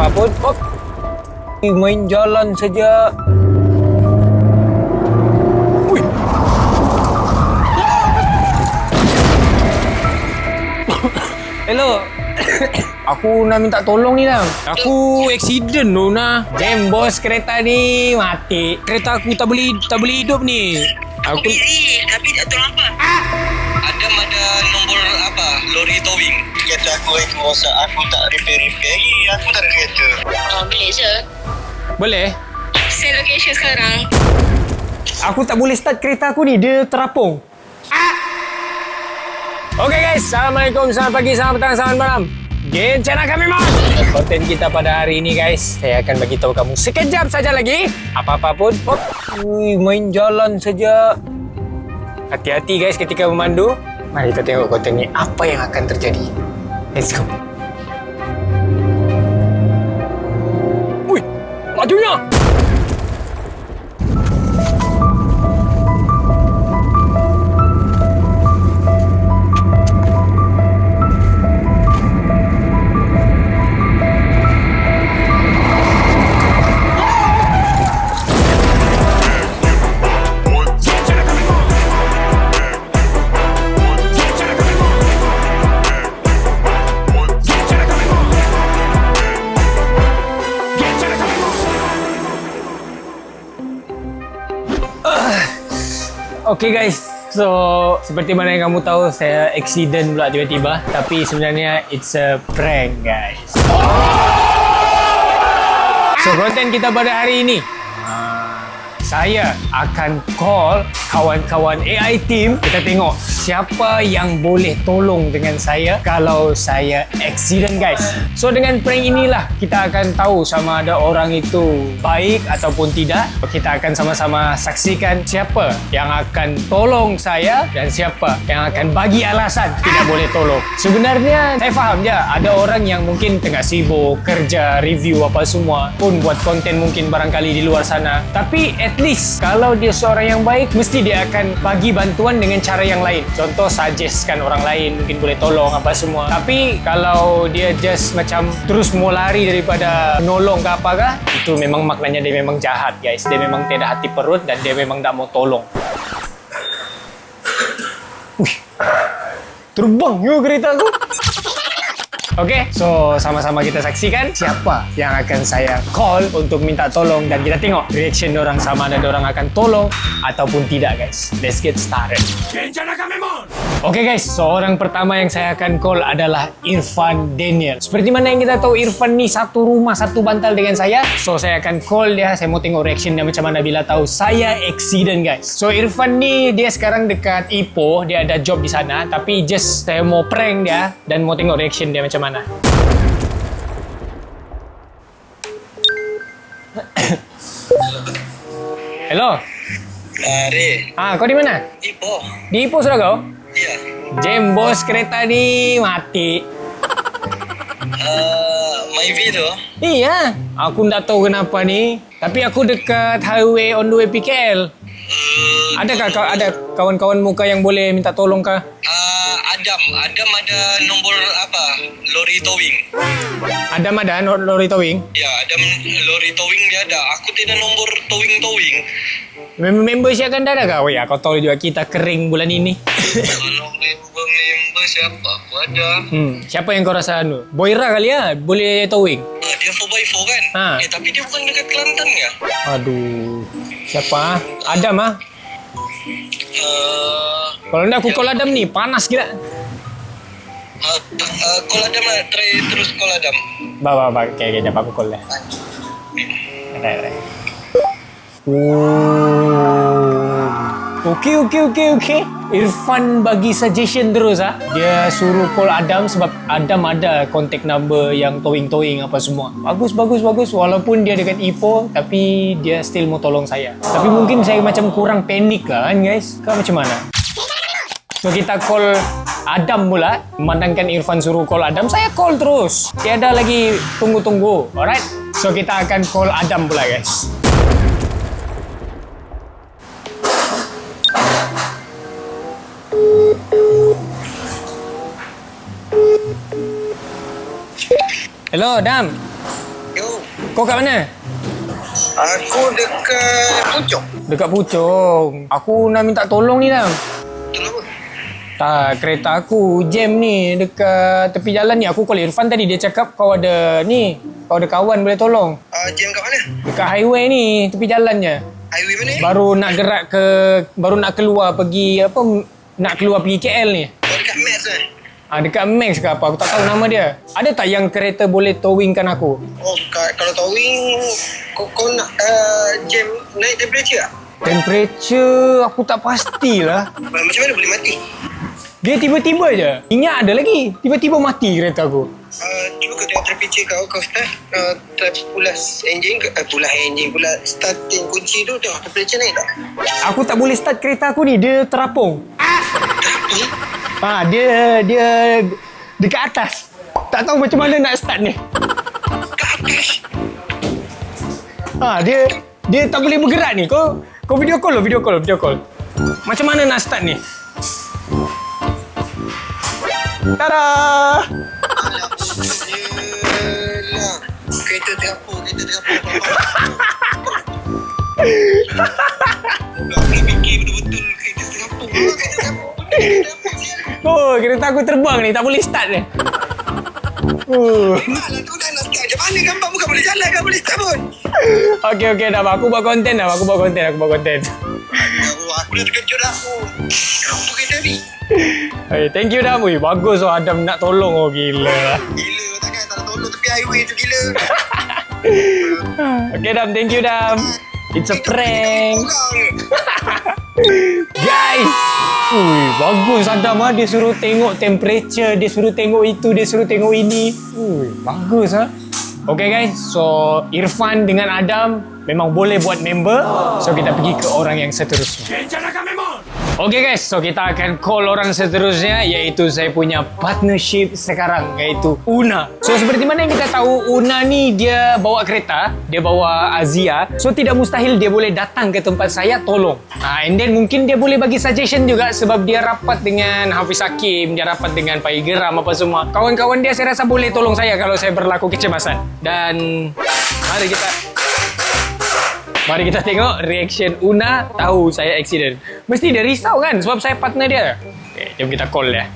apa-apa pun. Hop. Main jalan saja. Ui. Hello. Aku nak minta tolong ni Nam. Aku accident tu nah. Jam bos kereta ni mati. Kereta aku tak boleh tak boleh hidup ni. Aku Aku itu rosak. Aku tak repair-repair lagi. Aku tak ada kereta. Oh, boleh je. boleh? Send location sekarang. Aku tak boleh start kereta aku ni. Dia terapung. Okay guys, Assalamualaikum, selamat pagi, selamat petang, selamat malam. Game channel kami mon. Konten kita pada hari ini guys, saya akan bagi tahu kamu sekejap saja lagi. Apa-apa pun, hop, Ui, main jalan saja. Hati-hati guys ketika memandu. Mari kita tengok konten ni apa yang akan terjadi. Let's go. Wih, majunya. Okay guys, so seperti mana yang kamu tahu saya accident pula tiba-tiba. Tapi sebenarnya it's a prank guys. So konten kita pada hari ini saya akan call kawan-kawan AI team kita tengok siapa yang boleh tolong dengan saya kalau saya accident guys. So dengan prank inilah kita akan tahu sama ada orang itu baik ataupun tidak. Kita akan sama-sama saksikan siapa yang akan tolong saya dan siapa yang akan bagi alasan tidak boleh tolong. Sebenarnya saya faham je ada orang yang mungkin tengah sibuk kerja, review apa semua pun buat konten mungkin barangkali di luar sana. Tapi at least kalau dia seorang yang baik mesti dia akan bagi bantuan dengan cara yang lain. Contoh suggestkan orang lain mungkin boleh tolong apa semua. Tapi kalau dia just macam terus mau lari daripada nolong ke apa itu memang maknanya dia memang jahat guys. Dia memang tidak hati perut dan dia memang tak mau tolong. Wih, terbang juga kereta aku. Okey, so sama-sama kita saksikan siapa yang akan saya call untuk minta tolong dan kita tengok reaction orang sama ada orang akan tolong ataupun tidak guys. Let's get started. Okey guys, seorang pertama yang saya akan call adalah Irfan Daniel. Seperti mana yang kita tahu Irfan ni satu rumah satu bantal dengan saya. So saya akan call dia, saya mau tengok reaction dia macam mana bila tahu saya accident guys. So Irfan ni dia sekarang dekat Ipoh, dia ada job di sana tapi just saya mau prank dia dan mau tengok reaction dia macam mana. Hello. Lari. Ah, kau di mana? Ipo. Di Ipoh sudah kau? Ya. Jam bos kereta ni mati. Uh, Myvi tu. Iya, aku tak tahu kenapa ni. Tapi aku dekat highway on the way PKL. Uh, Adakah kau ada kawan-kawan muka yang boleh minta tolong kah? uh, Adam. Adam ada nombor apa? Lori towing. Ada ada no- lori towing. Ya, Adam lori towing dia ada. Aku tidak nombor towing-towing. Member siapa akan ada? Oh ya, kau tahu juga kita kering bulan ini. Kalau member-member siapa? Aku ada. hmm, siapa yang kau rasa anu? Boira kali ya, boleh towing. Dia 4x4 kan? Ha. Eh, tapi dia bukan dekat Kelantan ya? Aduh, siapa? ah? Adam ah. Uh, Kalau enggak aku call Adam ni, panas gila. uh, uh, call Adam lah. Try terus call Adam. Ba ba ba, okay, okay, dapat aku call dah. Ada ada. Oh. Okey okey okey okey. Irfan bagi suggestion terus ah. Dia suruh call Adam sebab Adam ada contact number yang towing-towing apa semua. Bagus bagus bagus walaupun dia dekat Ipoh tapi dia still mau tolong saya. Tapi mungkin saya macam kurang panik lah kan guys. Kau macam mana? So kita call Adam pula Memandangkan Irfan suruh call Adam Saya call terus Tiada lagi tunggu-tunggu Alright So kita akan call Adam pula guys Hello Adam Kau kat mana? Aku dekat Pucuk. Dekat Puchong. Aku nak minta tolong ni dah. Tolong apa? Tak, kereta aku jam ni dekat tepi jalan ni. Aku call Irfan tadi. Dia cakap kau ada ni. Kau ada kawan boleh tolong. Uh, jam kat mana? Dekat highway ni, tepi jalannya. Highway mana? Baru nak gerak ke... Baru nak keluar pergi apa... Nak keluar pergi KL ni. Oh, dekat Max eh? Ah, dekat Max ke apa? Aku tak tahu nama dia. Ada tak yang kereta boleh towingkan aku? Oh, ka- kalau towing, kau, kau nak uh, jam naik temperature tak? Temperature aku tak pastilah. Ma- Macam mana boleh mati? Dia tiba-tiba je. Ingat ada lagi. Tiba-tiba mati kereta aku. Uh, cuba kau tengok temperature kau, kau start uh, pulas engine, ke- uh, pulas engine pula starting kunci tu tengok temperature naik tak? Aku tak boleh start kereta aku ni. Dia terapung. Eh? Ah, dia dia dekat atas. Tak tahu macam mana nak start ni. Ha, dia dia tak boleh bergerak ni. Kau kau video call lo, video call, video call. Macam mana nak start ni? Tada! Kereta terapung, kereta terapung. Aku nak fikir betul-betul kereta terapung. Kereta terapung. Oh, kereta aku terbang ni. Tak boleh start ni. Uh. Malah tu dah nak start. Macam mana gambar bukan boleh jalan kan boleh start pun. Okey, okey dah. Aku buat konten dah. Aku buat konten. Aku buat konten. Oh, aku dah terkejut aku. Apa kereta ni? Hey, thank you dah. Ui, bagus oh Adam nak tolong oh gila. Gila takkan tak nak tolong tepi highway tu gila. Okay Dam, thank you Dam. It's a prank. Guys! Ui, bagus Adam ah. Dia suruh tengok temperature, dia suruh tengok itu, dia suruh tengok ini. Ui, bagus ah. Okay guys, so Irfan dengan Adam memang boleh buat member. So kita pergi ke orang yang seterusnya. Okay guys, so kita akan call orang seterusnya iaitu saya punya partnership sekarang iaitu Una. So seperti mana yang kita tahu Una ni dia bawa kereta, dia bawa Azia. So tidak mustahil dia boleh datang ke tempat saya tolong. Ha, and then mungkin dia boleh bagi suggestion juga sebab dia rapat dengan Hafiz Hakim, dia rapat dengan Pak Geram apa semua. Kawan-kawan dia saya rasa boleh tolong saya kalau saya berlaku kecemasan. Dan mari kita Mari kita tengok reaction Una tahu saya accident. Mesti dia risau kan sebab saya partner dia. Okay, jom kita call dia.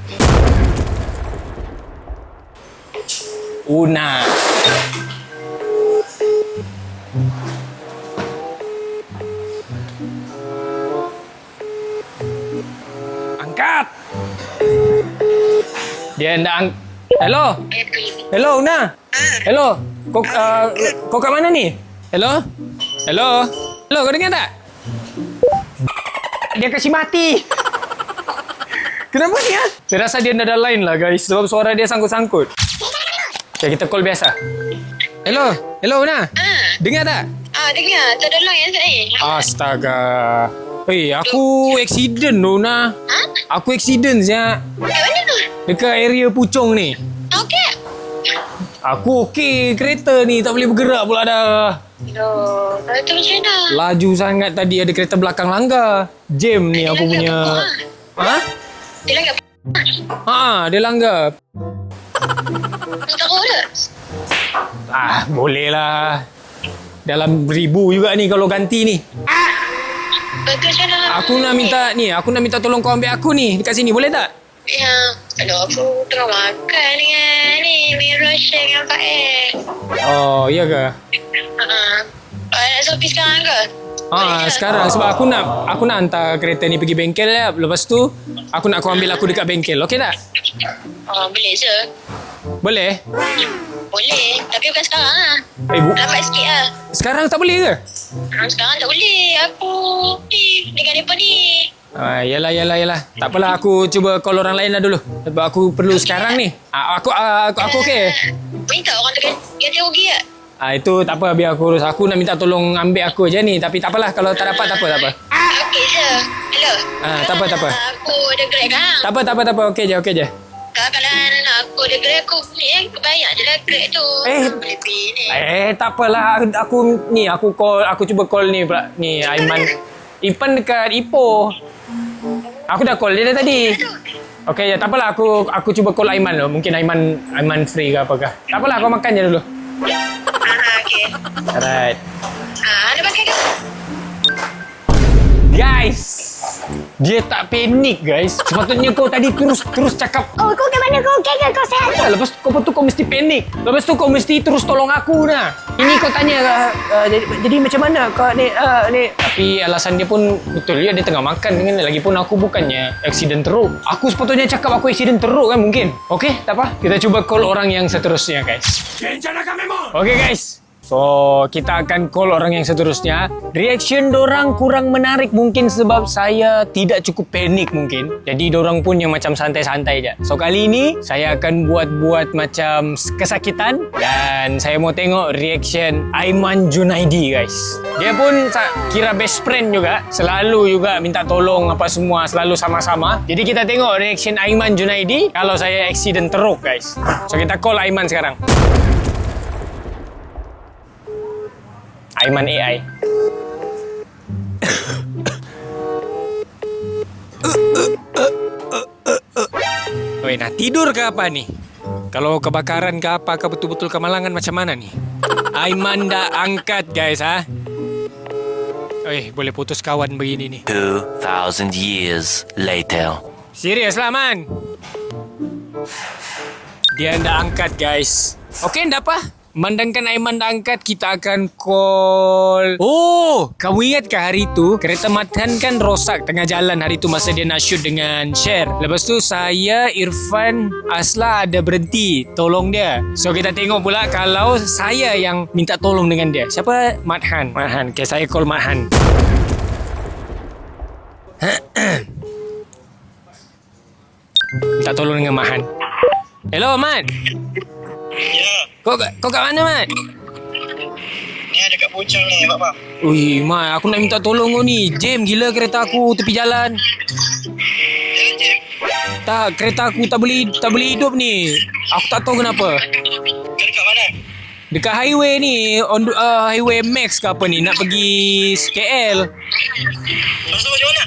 Una. Angkat. Dia hendak ang... Hello? Hello, Una. Hello. Kau, uh, kau kat mana ni? Hello? Hello? Hello, kau dengar tak? Dia kasih mati. Kenapa ni ah? Saya rasa dia ada line lah guys sebab suara dia sangkut-sangkut. Okay, kita call biasa. Hello? Hello, Una? Ah, Dengar tak? ah dengar. Tak ada line yang ni. Astaga. Hei, aku accident tu, Una. Ha? Aku accident siap. Kat mana tu? Dekat area Puchong ni. Aku okey, kereta ni tak boleh bergerak pula dah. Loh, kalau tu macam mana? Laju sangat tadi ada kereta belakang langgar. Jam ni aku punya. Ha? Dia langgar Ha, dia langgar. Ah, boleh lah. Dalam ribu juga ni kalau ganti ni. Mana? Aku nak minta ni, aku nak minta tolong kau ambil aku ni dekat sini, boleh tak? Ya, aduh aku tengah makan dengan ni Mira share dengan Pak Eh. Oh, iya ke? Ha. Uh, nak Sophie sekarang ke? Ah, sekarang sebab aku nak aku nak hantar kereta ni pergi bengkel ya. Lepas tu aku nak kau ambil aku dekat bengkel. Okey tak? Oh, boleh je. Boleh? Boleh. Tapi bukan sekarang lah. Eh, bu, Lambat sikit lah. sekarang tak boleh ke? Ha, sekarang tak boleh. Aku ni dengan mereka ni. Ah, yalah yalah yalah. Tak apalah aku cuba call orang lain lah dulu. Sebab aku perlu sekarang ni. Ah, aku ah, aku aku okey. Minta orang tu ganti rugi tak? Ah itu tak apa biar aku urus. Aku nak minta tolong ambil aku je ni tapi tak apalah kalau tak dapat tak apa tak apa. Ah, okey je. Hello. Ah, tak apa, tak apa. Aku ada grab kan? Tak apa tak apa tak apa okey je okey je. Kalau kalau aku ada grab aku ni eh, aku bayar je lah grab tu. Eh. Ni. Eh tak apalah aku ni aku call aku cuba call ni pula ni Aiman. Ipan dekat Ipoh. Aku dah call dia dah tadi. Okey ya tak apalah aku aku cuba call Aiman dulu. Mungkin Aiman Aiman free ke apakah. Tak apalah kau makan je dulu. Ah, okey. Alright. Ah, ada pakai ke? Guys! Dia tak panik guys. Sepatutnya kau tadi terus terus cakap Oh, kau ke mana? Kau okey ke? Kau sihat ke? Ah, Lepas tu kau betul kau mesti panik. Lepas tu kau mesti terus tolong aku dah. Ini kau tanya uh, uh, jadi, jadi macam mana kau ni uh, ni. Tapi alasan dia pun betul ya dia tengah makan dengan lagipun aku bukannya accident teruk. Aku sepatutnya cakap aku accident teruk kan mungkin. Okey, tak apa. Kita cuba call orang yang seterusnya guys. Okey guys. So, kita akan call orang yang seterusnya. Reaction dorang kurang menarik mungkin sebab saya tidak cukup panik mungkin. Jadi dorang pun yang macam santai-santai je. So, kali ini saya akan buat-buat macam kesakitan dan saya mau tengok reaction Aiman Junaidi guys. Dia pun kira best friend juga. Selalu juga minta tolong apa semua, selalu sama-sama. Jadi kita tengok reaction Aiman Junaidi kalau saya accident teruk guys. So, kita call Aiman sekarang. Aiman AI. Weh, nak tidur ke apa nih? Kalau kebakaran ke apa ke betul-betul kemalangan macam mana nih? Aiman dah angkat guys ha. Eh, boleh putus kawan begini nih. 2,000 years later. Serius lah man. Dia dah angkat guys. Okey, ndak apa. Mandangkan Aiman dah angkat, kita akan call... Oh, kamu ingat ke hari tu? Kereta Matan kan rosak tengah jalan hari tu masa dia nak shoot dengan Share. Lepas tu saya, Irfan, Asla ada berhenti tolong dia. So kita tengok pula kalau saya yang minta tolong dengan dia. Siapa? Mathan. Mathan. Okay, saya call Mathan. Minta tolong dengan Mahan. Hello, Mat. Ya, Kau kat- kau kat mana, Mat? ni ada kat Puchang ni, Pak Pak. Ui, Mat, aku nak minta tolong kau ni. Jam gila kereta aku tepi jalan. Jalan je. Tak, kereta aku tak boleh tak boleh hidup ni. Aku tak tahu kenapa. Kau dekat mana? Dekat highway ni, on uh, highway Max ke apa ni, nak pergi KL. Lepas tu macam mana?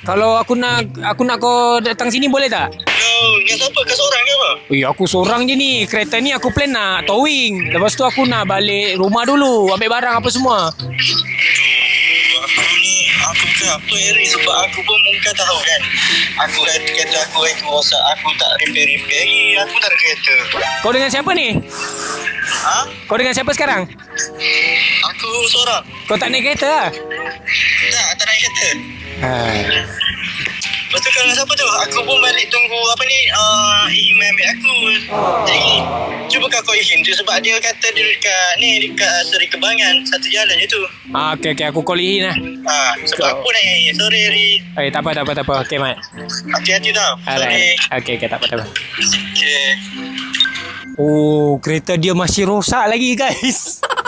Kalau aku nak aku nak kau datang sini boleh tak? Dengan siapa? Kau seorang ke apa? Ui, aku seorang je ni. Kereta ni aku plan nak towing. Lepas tu aku nak balik rumah dulu, ambil barang apa semua. Aduh, aku ni, aku ke apa Eri sebab aku pun muka tahu kan. Aku kan kereta aku itu rosak, aku tak repair-repair lagi, aku tak ada kereta. Kau dengan siapa ni? Ha? Kau dengan siapa sekarang? Aku seorang. Kau tak naik kereta lah? Tak, tak naik kereta. Ha. Lepas tu kalau siapa tu? Aku pun balik tunggu apa ni, uh, Ihim ambil aku. Jadi, cuba kau call Ihim tu sebab dia kata dia dekat ni, dekat Seri Kebangan. Satu jalan je tu. Ah, okey okey aku call Ihin lah. Ha, sebab Kau- aku nak nyanyi. Sorry, Eri. Eh, tak apa tak apa tak apa. Okey, Mat. Hati-hati tau. Sorry. Alright. Okey okey tak apa tak apa. Okay. Oh, kereta dia masih rosak lagi, guys.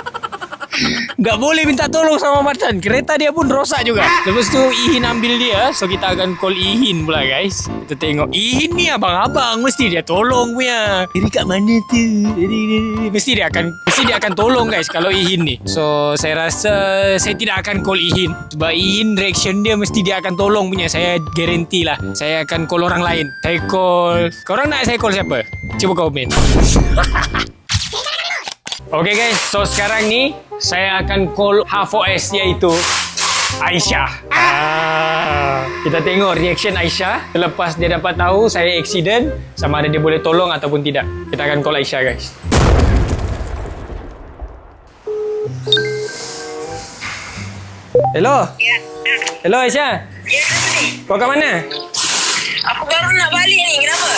Tak boleh minta tolong sama Matan. Kereta dia pun rosak juga. Lepas tu Ihin ambil dia. So kita akan call Ihin pula guys. Kita tengok. Ihin ni abang-abang. Mesti dia tolong punya. Dari kat mana tu? Mesti dia akan mesti dia akan tolong guys kalau Ihin ni. So saya rasa saya tidak akan call Ihin. Sebab Ihin reaction dia mesti dia akan tolong punya. Saya guarantee lah. Saya akan call orang lain. Saya call... Korang nak saya call siapa? Cuba komen. Okay guys, so sekarang ni saya akan call H4S iaitu Aisyah. Ah, kita tengok reaction Aisyah selepas dia dapat tahu saya accident sama ada dia boleh tolong ataupun tidak. Kita akan call Aisyah guys. Hello. Ya. Hello Aisyah. Ya? Kau kat mana? Aku baru nak balik ni. Kenapa?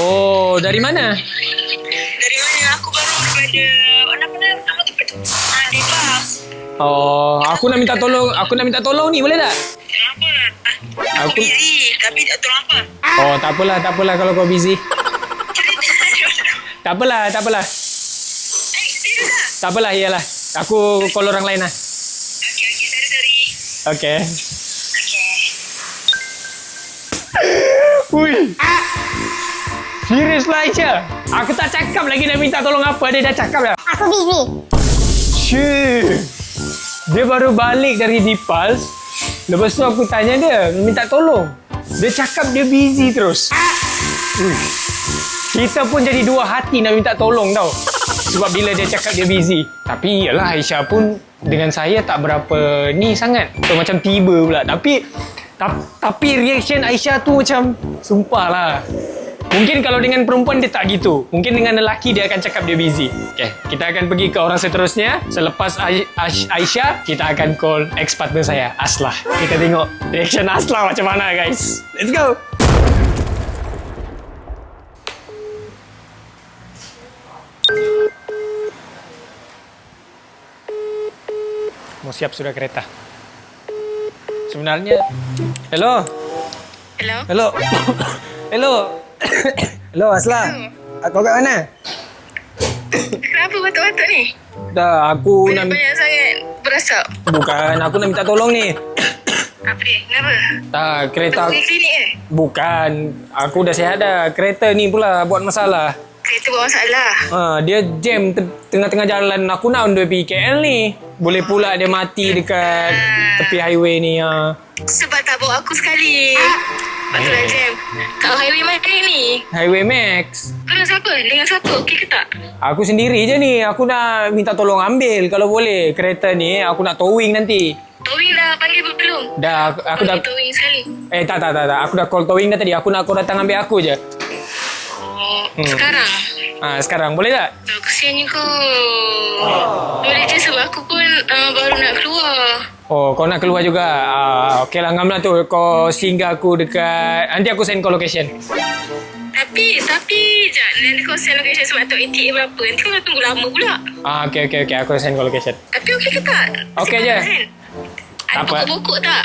Oh, dari mana? Dari mana? Aku baru daripada... Oh, aku nak minta tolong. Aku nak minta tolong ni, boleh tak? Kenapa? Ah, Aku- Aku busy. Tapi tak tolong apa? Oh, tak apalah, tak apalah kalau kau busy. Tak apalah, tak apalah. Eh, serius tak? Tak apalah, iyalah. Aku call orang lain lah. Okey, okey. Sorry, sorry. Okay. Okey. Ui. Serius lah Aisyah. Aku tak cakap lagi nak minta tolong apa. Dia dah cakap dah. Aku busy. Shit. Dia baru balik dari Dipals. Lepas tu aku tanya dia, minta tolong. Dia cakap dia busy terus. Ui. Kita pun jadi dua hati nak minta tolong tau. Sebab bila dia cakap dia busy. Tapi yalah Aisyah pun dengan saya tak berapa ni sangat. So macam tiba pula. Tapi ta- tapi reaction Aisyah tu macam sumpah lah. Mungkin kalau dengan perempuan dia tak gitu. Mungkin dengan lelaki dia akan cakap dia busy. Okay, kita akan pergi ke orang seterusnya. Selepas Aisyah, kita akan call ex-partner saya, Aslah. Kita tengok reaction Aslah macam mana guys. Let's go! Mau siap sudah kereta. Sebenarnya, hello, Hello? hello, hello, hello Asla. Kau kat mana? Kenapa batuk-batuk ni? Dah, aku nak Banyak sangat berasap. bukan aku nak minta tolong ni. Apa dia? Kenapa? Tak, kereta Pergi klinik ke? bukan. Aku dah sihat dah. Kereta ni pula buat masalah. Kereta buat masalah. Ha, dia jam te- tengah-tengah jalan. Aku nak on the way pergi KL ni. Boleh pula dia mati dekat tepi highway ni. Ha. Sebab tak bawa aku sekali. Lepas tu dah jam. Kat highway mana ni? Highway Max. Dengan siapa? Dengan siapa? Okey ke tak? Aku sendiri je ni. Aku nak minta tolong ambil kalau boleh. Kereta ni aku nak towing nanti. Towing dah panggil belum? Dah aku, aku dah towing sekali. eh tak tak tak tak. Aku dah call towing dah tadi. Aku nak kau datang ambil aku je. Oh, sekarang? Ha, sekarang boleh tak? Oh, kesiannya kau. Boleh je sebab aku pun uh, baru nak keluar. Oh, kau nak keluar juga. Ah, okey lah, ngam lah tu. Kau singgah aku dekat... Nanti aku send kau location. Tapi, tapi, jap. Nanti kau send location sebab tak ATA berapa. Nanti kau tunggu lama pula. Ah, okey, okey, okey. Aku send kau location. Tapi okey ke tak? Okey je. kan? Tak apa. pokok-pokok tak?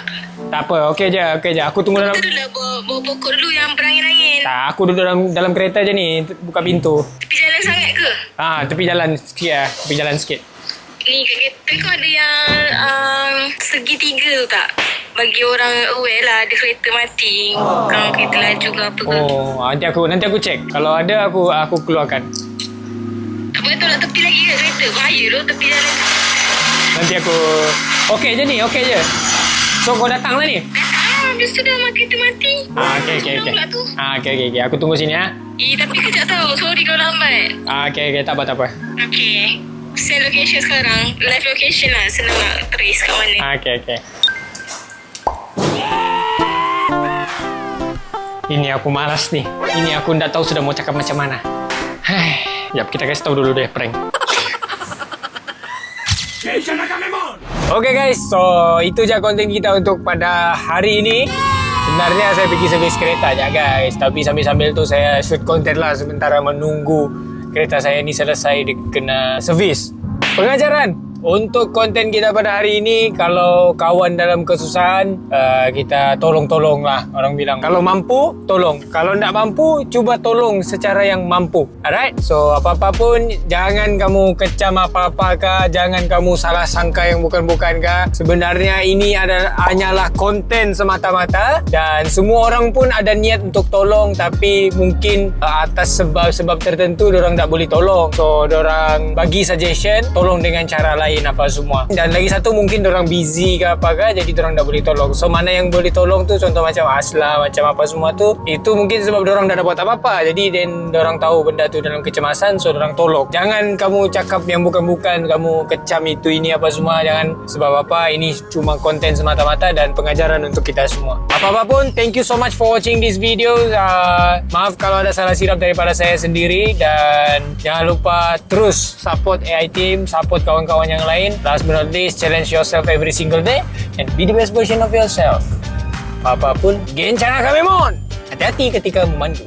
Tak apa, okey je, okey je. Aku tunggu dalam... Kita dulu lah bawa, bawa pokok dulu yang berangin-angin. Tak, aku duduk dalam dalam kereta je ni. Buka pintu. Tepi jalan sangat ke? Ah, tepi jalan sikit lah. Tepi jalan sikit. Ni kat kereta kau ada yang um, segitiga tu tak? Bagi orang aware lah ada kereta mati. Kalau kereta laju ke apa ke. Oh, nanti aku nanti aku check. Kalau ada aku aku keluarkan. Tak betul nak tepi lagi ke kereta? Bahaya tu tepi jalan. Nanti aku Okey je ni, okey je. So kau datang lah ni. Ah, habis tu dah mak kereta mati. Ah, okey okey okey. Pula tu. Ah, okey okey okey. Aku tunggu sini ah. Eh, tapi kejap tau. Sorry kalau lambat. Ah, okey okey, tak apa tak apa. Okay. Send location sekarang. Live location lah. Senang nak trace kat mana. Ah, okey okey. Ini aku malas ni. Ini aku tak tahu sudah mau cakap macam mana. Hai, Jap, kita kasih tahu dulu deh prank. Okay guys, so itu je konten kita untuk pada hari ini. Sebenarnya saya pergi servis kereta je guys. Tapi sambil-sambil tu saya shoot konten lah sementara menunggu kereta saya ni selesai di, kena servis. Pengajaran untuk konten kita pada hari ini kalau kawan dalam kesusahan uh, kita tolong-tolong lah orang bilang. Kalau mampu tolong. Kalau tak mampu cuba tolong secara yang mampu. Alright? So apa-apa pun jangan kamu kecam apa-apa kah jangan kamu salah sangka yang bukan-bukan kah. Sebenarnya ini adalah hanyalah konten semata-mata dan semua orang pun ada niat untuk tolong tapi mungkin uh, atas sebab-sebab tertentu orang tak boleh tolong. So orang bagi suggestion tolong dengan cara lain apa semua. Dan lagi satu mungkin orang busy ke apa ke jadi orang tak boleh tolong. So mana yang boleh tolong tu contoh macam asla macam apa semua tu itu mungkin sebab orang dah dapat apa-apa. Jadi then orang tahu benda tu dalam kecemasan so orang tolong. Jangan kamu cakap yang bukan-bukan kamu kecam itu ini apa semua. Jangan sebab apa ini cuma konten semata-mata dan pengajaran untuk kita semua. Apa-apa pun thank you so much for watching this video. Uh, maaf kalau ada salah silap daripada saya sendiri. Dan jangan lupa terus support AI team support kawan-kawan yang lain last but not least challenge yourself every single day and be the best version of yourself. Apapun gencara kami mon. Hati-hati ketika memandu